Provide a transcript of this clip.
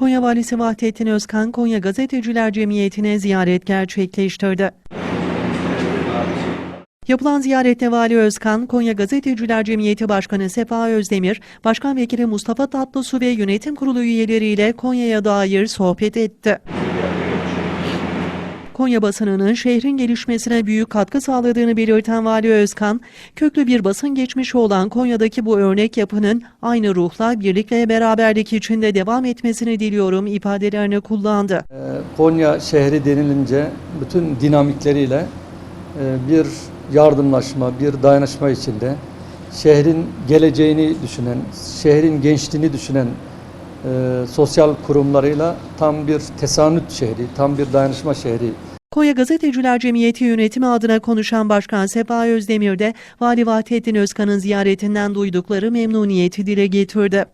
Konya Valisi Vahdettin Özkan, Konya Gazeteciler Cemiyeti'ne ziyaret gerçekleştirdi. Yapılan ziyarette Vali Özkan, Konya Gazeteciler Cemiyeti Başkanı Sefa Özdemir, Başkan Vekili Mustafa Tatlısu ve Yönetim Kurulu üyeleriyle Konya'ya dair sohbet etti. Konya basınının şehrin gelişmesine büyük katkı sağladığını belirten Vali Özkan, köklü bir basın geçmişi olan Konya'daki bu örnek yapının aynı ruhla birlik ve beraberlik içinde devam etmesini diliyorum ifadelerini kullandı. Ee, Konya şehri denilince bütün dinamikleriyle e, bir yardımlaşma, bir dayanışma içinde şehrin geleceğini düşünen, şehrin gençliğini düşünen e, sosyal kurumlarıyla tam bir tesanüt şehri, tam bir dayanışma şehri Konya Gazeteciler Cemiyeti yönetimi adına konuşan Başkan Sefa Özdemir de Vali Vahdettin Özkan'ın ziyaretinden duydukları memnuniyeti dile getirdi.